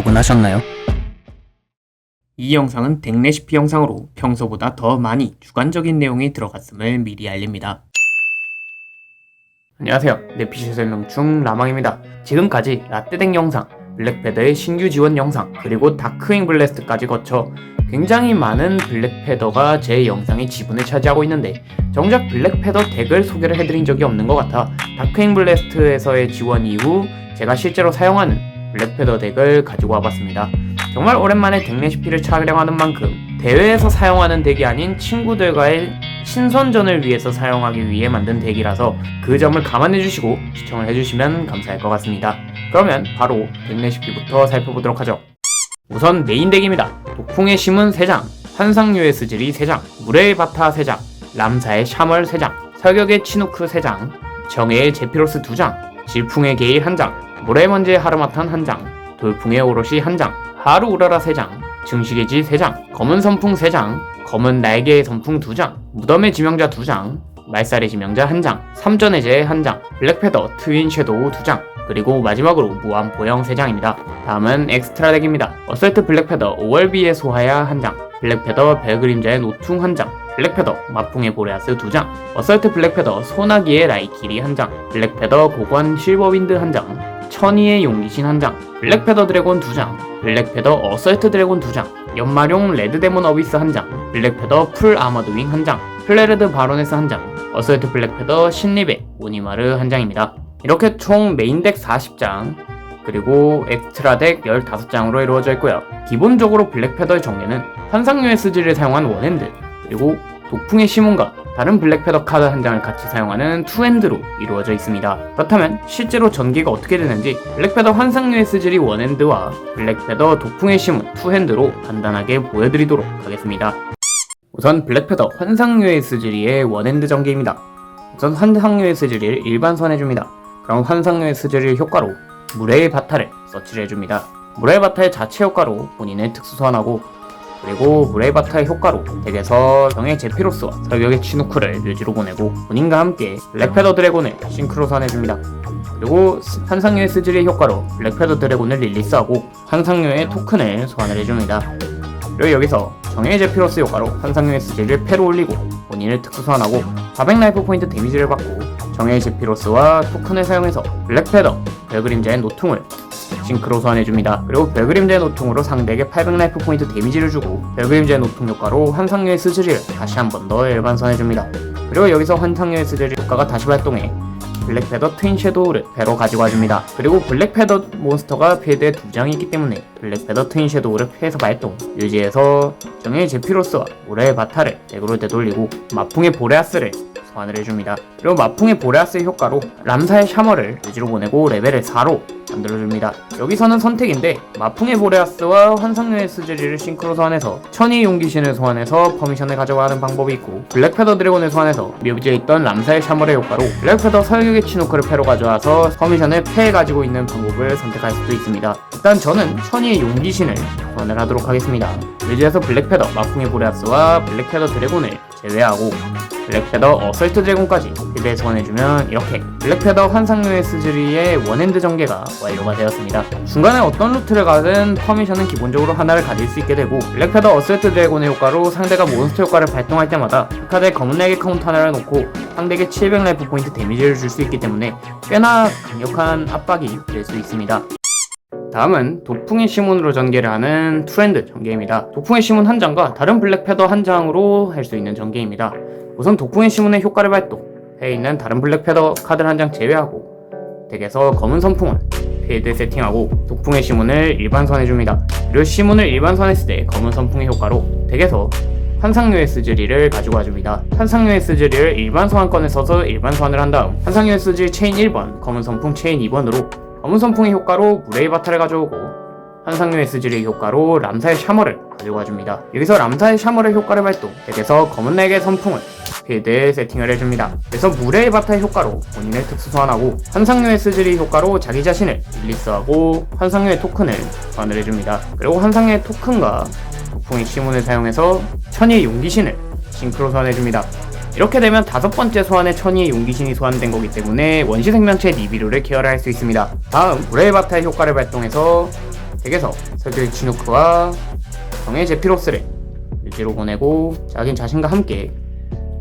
구독은 하셨나요? 이 영상은 덱 레시피 영상으로 평소보다 더 많이 주관적인 내용이 들어갔음을 미리 알립니다. 안녕하세요. 내피시 설명충 라망입니다. 지금까지 라떼덱 영상, 블랙패더의 신규 지원 영상, 그리고 다크윙 블래스트까지 거쳐 굉장히 많은 블랙패더가 제 영상의 지분을 차지하고 있는데 정작 블랙패더 덱을 소개를 해드린 적이 없는 것 같아 다크윙 블래스트에서의 지원 이후 제가 실제로 사용하는 블랙패더 덱을 가지고 와봤습니다. 정말 오랜만에 덱 레시피를 촬영하는 만큼 대회에서 사용하는 덱이 아닌 친구들과의 신선전을 위해서 사용하기 위해 만든 덱이라서 그 점을 감안해 주시고 시청을 해주시면 감사할 것 같습니다. 그러면 바로 덱 레시피부터 살펴보도록 하죠. 우선 메인 덱입니다. 독풍의 심은 3장, 환상류의 스질이 3장, 물의 바타 3장, 람사의 샤멀 3장, 사격의 치누크 3장, 정의의 제피로스 2장, 질풍의 게일 1장, 물의 먼지의 하르마탄 1장, 돌풍의 오롯이 1장, 하루 우라라 3장, 증식의 지 3장, 검은 선풍 3장, 검은 날개의 선풍 2장, 무덤의 지명자 2장, 말살의 지명자 1장, 삼전의 제 1장, 블랙패더 트윈 섀도우 2장, 그리고 마지막으로 무한 보형 3장입니다. 다음은 엑스트라 덱입니다. 어설트 블랙패더 5월비의 소하야 1장, 블랙패더 벨그림자의 노퉁 1장, 블랙패더 마풍의 보레아스 2장, 어설트 블랙패더 소나기의 라이키리 1장, 블랙패더 고관 실버윈드 1장, 천이의 용기신 1장, 블랙패더 드래곤 2장, 블랙패더 어설트 드래곤 2장, 연마룡 레드데몬 어비스 1장, 블랙패더 풀 아머드 윙 1장, 플레르드 바로네스 1장, 어설트 블랙패더 신리베 오니마르 1장입니다. 이렇게 총 메인덱 40장, 그리고 엑스트라 덱 15장으로 이루어져 있고요. 기본적으로 블랙패더의 전개는 환상류의 스지를 사용한 원핸드, 그리고 독풍의 시문과 다른 블랙패더 카드 한 장을 같이 사용하는 투핸드로 이루어져 있습니다. 그렇다면 실제로 전개가 어떻게 되는지 블랙패더 환상류의 스질이 원핸드와 블랙패더 독풍의 시문 투핸드로 간단하게 보여드리도록 하겠습니다. 우선 블랙패더 환상류의 스질이의 원핸드 전개입니다. 우선 환상류의 스질을 일반 선해줍니다. 그럼 환상류의 스질을 효과로 물의 바타를 서치를 해줍니다. 물의 바타의 자체 효과로 본인의 특수 소환하고 그리고 물의 바타의 효과로 덱에서 정의 제피로스와 설격의 치누크를 묘지로 보내고 본인과 함께 블랙패더 드래곤을 싱크로 소환해줍니다. 그리고 환상류의 스질의 효과로 블랙패더 드래곤을 릴리스하고 환상류의 토큰을 소환을 해줍니다. 그리고 여기서 정의 제피로스 효과로 환상류의 스질을 패로 올리고 본인을 특수 소환하고 400 라이프 포인트 데미지를 받고 정의 제피로스와 토큰을 사용해서 블랙패더, 별그림자의 노퉁을 싱크로 소환해줍니다. 그리고 별그림자의 노통으로 상대에게 800라이프 포인트 데미지를 주고 별그림자의 노통 효과로 환상류의 스즈리를 다시 한 번 더 일반 소환해줍니다. 그리고 여기서 환상류의 스즈리 효과가 다시 발동해 블랙패더 트윈 섀도우를 배로 가지고 와줍니다. 그리고 블랙패더 몬스터가 필드에 두 장이 있기 때문에 블랙패더 트윈 섀도우를 피해서 발동, 유지해서 정의 제피로스와 모래의 바타를 덱으로 되돌리고 마풍의 보레아스를 소환을 해줍니다. 그리고 마풍의 보레아스의 효과로 람사의 샤머를 유지로 보내고 레벨을 4로 만들어줍니다. 여기서는 선택인데 마풍의 보레아스와 환상류의 스즈리를 싱크로 소환해서 천의 용기신을 소환해서 퍼미션을 가져가는 방법이 있고 블랙패더 드래곤을 소환해서 묘지에 있던 람사의 샤머의 효과로 블랙패더 설격의 치노크를 패로 가져와서 퍼미션을 패해 가지고 있는 방법을 선택할 수도 있습니다. 일단 저는 천의 용기신을 소환을 하도록 하겠습니다. 묘지에서 블랙패더 마풍의 보레아스와 블랙패더 드래곤을 제외하고 블랙패더 어설트 드래곤까지 필드에 소환해주면 이렇게 블랙패더 환상류의 스즈리의 원핸드 전개가 완료가 되었습니다. 중간에 어떤 루트를 가든 퍼미션은 기본적으로 하나를 가질 수 있게 되고 블랙패더 어설트 드래곤의 효과로 상대가 몬스터 효과를 발동할 때마다 이 카드에 검은 날개 카운트 하나를 놓고 상대에게 700 라이프 포인트 데미지를 줄 수 있기 때문에 꽤나 강력한 압박이 될 수 있습니다. 다음은 독풍의 시문으로 전개를 하는 투핸드 전개입니다. 독풍의 시문 한 장과 다른 블랙패더 한 장으로 할 수 있는 전개입니다. 우선 독풍의 시문의 효과를 발동해 있는 다른 블랙패더 카드를 한장 제외하고 덱에서 검은 선풍을 필드에 세팅하고 독풍의 시문을 일반 선해줍니다. 그리고 시문을 일반 선했을 때 검은 선풍의 효과로 덱에서 환상류의 스즈리를 가지고 와줍니다. 환상류의 스즈리를 일반 소환권에 써서 일반 소환을 한 다음 환상류의 스즈리 체인 1번, 검은 선풍 체인 2번으로 검은 선풍의 효과로 무레이 바타를 가져오고 환상류의 스즈리의 효과로 람사의 샤머를 가지고 와줍니다. 여기서 람사의 샤머의 효과를 발동, 덱에서 검은 날개 선풍을 필드에 세팅을 해줍니다. 그래서 무레이 바타의 효과로 본인의 특수 소환하고 환상류의 스즈리 효과로 자기 자신을 릴리스하고 환상류의 토큰을 소환을 해줍니다. 그리고 환상류의 토큰과 폭풍의 시문을 사용해서 천의 용기신을 싱크로 소환해줍니다. 이렇게 되면 다섯 번째 소환에 천의의 용기신이 소환된 거기 때문에 원시 생명체 니비루를 케어를 할 수 있습니다. 다음 브레이바타의 효과를 발동해서 덱에서 설계 치누크와 정의 제피로스를 유지로 보내고 자긴 자신과 함께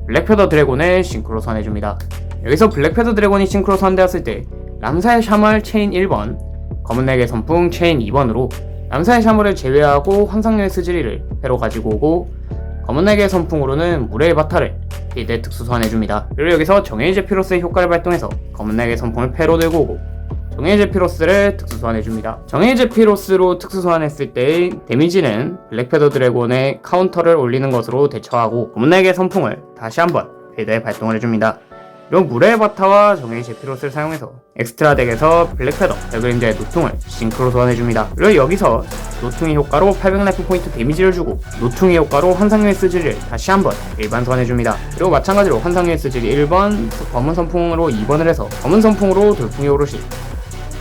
블랙패더 드래곤을 싱크로 선해줍니다. 여기서 블랙패더 드래곤이 싱크로 선되었을 때 람사의 샤멀 체인 1번, 검은 날개 선풍 체인 2번으로 람사의 샤멀을 제외하고 환상류의 스즈리를 패로 가지고 오고 검은 날개 선풍으로는 물의 바타를 필드 특수 소환해줍니다. 그리고 여기서 정해의 제피로스의 효과를 발동해서 검은 날개 선풍을 패로 들고 오고 정해의 제피로스를 특수 소환해줍니다. 정해의 제피로스로 특수 소환했을 때 데미지는 블랙패더 드래곤의 카운터를 올리는 것으로 대처하고 날개 선풍을 다시 한번 필드에 발동을 해줍니다. 그리고 물의 바타와 정해의 제피로스를 사용해서 엑스트라 덱에서 블랙패더, 별그림자의 노퉁을 싱크로 소환해줍니다. 그리고 여기서 노퉁의 효과로 800 라이프 포인트 데미지를 주고 노퉁의 효과로 환상류의 스즈리를 다시 한번 일반 소환해줍니다. 그리고 마찬가지로 환상류의 스즈리 1번, 검은 선풍으로 2번을 해서 검은 선풍으로 돌풍의 오롯이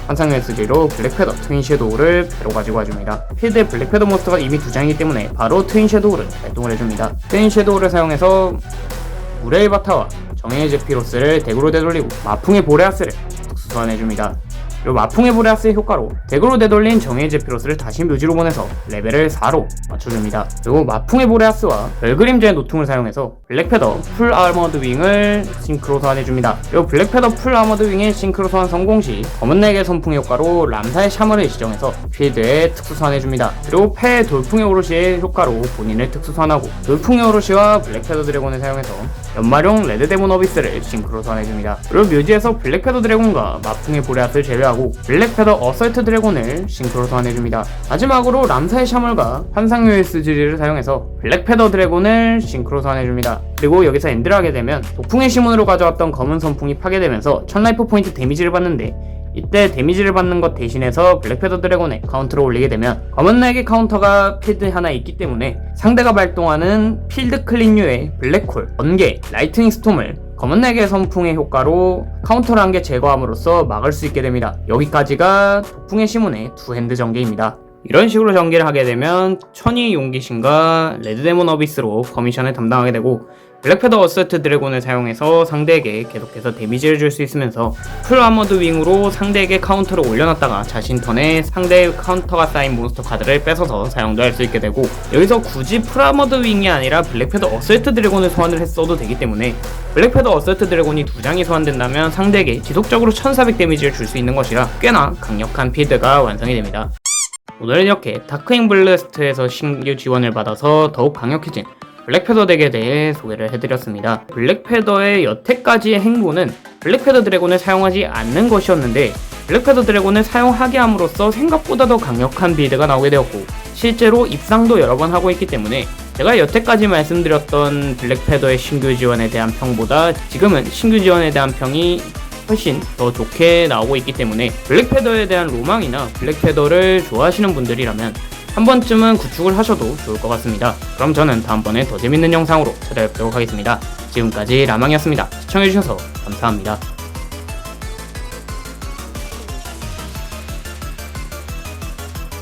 환상의 스리로 블랙패더 트윈 섀도우를 배로 가지고 와줍니다. 필드에 블랙패더 몬스터가 이미 두 장이기 때문에 바로 트윈 섀도우를 발동을 해줍니다. 트윈 섀도우를 사용해서 무레이 바타와 정해의 제피로스를 덱으로 되돌리고 마풍의 보레아스를 특수 소환해줍니다. 그리고 마풍의 보레아스의 효과로 덱으로 되돌린 정해의 제피로스를 다시 묘지로 보내서 레벨을 4로 맞춰줍니다. 그리고 마풍의 보레아스와 별그림자의 노퉁을 사용해서 블랙패더 풀 아머드 윙을 싱크로 소환해줍니다. 그리고 블랙패더 풀 아머드 윙의 싱크로 소환 성공 시 검은 날개 선풍의 효과로 람사의 샤머를 지정해서 필드에 특수 소환해줍니다. 그리고 패 돌풍의 오롯이의 효과로 본인을 특수 소환하고 돌풍의 오롯이와 블랙패더 드래곤을 사용해서 연마룡 레드데몬 어비스를 싱크로 소환해줍니다. 그리고 묘지에서 블랙패더 드래곤과 마풍의 보레아스를 제외하고 블랙패더 어설트 드래곤을 싱크로 소환해줍니다. 마지막으로 람사의 샤멀과 환상요의 스즈리를 사용해서 블랙패더 드래곤을 싱크로 소환해줍니다. 그리고 여기서 엔드를 하게 되면 독풍의 시몬으로 가져왔던 검은 선풍이 파괴되면서 1000라이프 포인트 데미지를 받는데 이때 데미지를 받는 것 대신해서 블랙패더 드래곤의 카운터를 올리게 되면 검은 날개 카운터가 필드 하나 있기 때문에 상대가 발동하는 필드 클린류의 블랙홀, 번개, 라이트닝 스톰을 검은 날개 선풍의 효과로 카운터를 한 개 제거함으로써 막을 수 있게 됩니다. 여기까지가 독풍의 시몬의 두 핸드 전개입니다. 이런 식으로 전개를 하게 되면 천이 용기신과 레드데몬 어비스로 커미션을 담당하게 되고 블랙패더 어서트 드래곤을 사용해서 상대에게 계속해서 데미지를 줄 수 있으면서 풀 아머드 윙으로 상대에게 카운터를 올려놨다가 자신 턴에 상대의 카운터가 쌓인 몬스터 카드를 뺏어서 사용도 할 수 있게 되고 여기서 굳이 풀 아머드 윙이 아니라 블랙패더 어서트 드래곤을 소환을 했어도 되기 때문에 블랙패더 어서트 드래곤이 두 장이 소환된다면 상대에게 지속적으로 1400 데미지를 줄 수 있는 것이라 꽤나 강력한 필드가 완성이 됩니다. 오늘은 이렇게 다크잉 블래스트에서 신규 지원을 받아서 더욱 강력해진 블랙패더 덱에 대해 소개를 해드렸습니다. 블랙패더의 여태까지의 행보는 블랙패더 드래곤을 사용하지 않는 것이었는데 블랙패더 드래곤을 사용하게 함으로써 생각보다 더 강력한 빌드가 나오게 되었고 실제로 입상도 여러 번 하고 있기 때문에 제가 여태까지 말씀드렸던 블랙패더의 신규 지원에 대한 평보다 지금은 신규 지원에 대한 평이 훨씬 더 좋게 나오고 있기 때문에 블랙패더에 대한 로망이나 블랙패더를 좋아하시는 분들이라면 한 번쯤은 구축을 하셔도 좋을 것 같습니다. 그럼 저는 다음번에 더 재밌는 영상으로 찾아뵙도록 하겠습니다. 지금까지 라망이었습니다. 시청해주셔서 감사합니다.